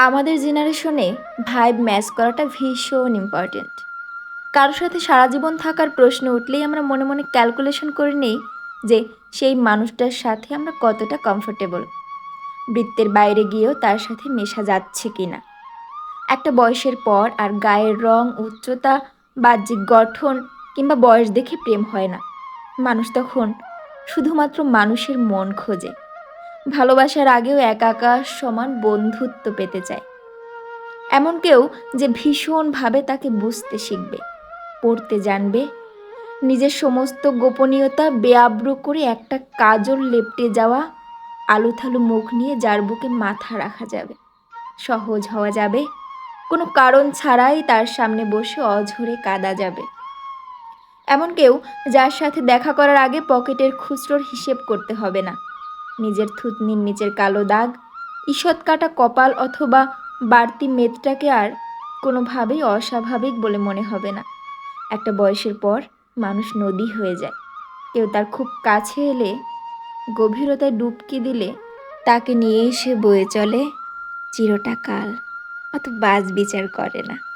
আমাদের জেনারেশনে vibe match করাটা ভীষণ ইম্পর্ট্যান্ট কারোর সাথে সারা জীবন থাকার প্রশ্ন উঠলেই আমরা মনে মনে ক্যালকুলেশন করে নেই যে সেই মানুষটার সাথে আমরা কতটা কমফোর্টেবল বৃত্তের বাইরে গিয়েও তার সাথে মেশা যাচ্ছে কি না একটা বয়সের পর আর গায়ের রং, উচ্চতা, বাহ্যিক গঠন কিংবা বয়স দেখে প্রেম হয় না। মানুষ তখন শুধুমাত্র মানুষের মন খোঁজে। ভালোবাসার আগেও একা একা সমান বন্ধুত্ব পেতে চায়। এমন কেউ যে ভীষণভাবে তাকে বুঝতে শিখবে, পড়তে জানবে, নিজের সমস্ত গোপনীয়তা বেআব্রু করে একটা কাজল লেপটে যাওয়া আলুথালু মুখ নিয়ে যার বুকে মাথা রাখা যাবে, সহজ হওয়া যাবে, কোনো কারণ ছাড়াই তার সামনে বসে অঝরে কাদা যাবে। এমন কেউ যার সাথে দেখা করার আগে পকেটের খুচরোর হিসেব করতে হবে না। নিজের থুতনির নিচের কালো দাগ, ঈষৎ কাটা কপাল অথবা বাড়তি মেদটাকে আর কোনোভাবেই অস্বাভাবিক বলে মনে হবে না। একটা বয়সের পর মানুষ নদী হয়ে যায়। কেউ তার খুব কাছে এলে গভীরতায় ডুবকি দিলে তাকে নিয়ে এসে বয়ে চলে চিরটা কাল অত বাজ বিচার করে না।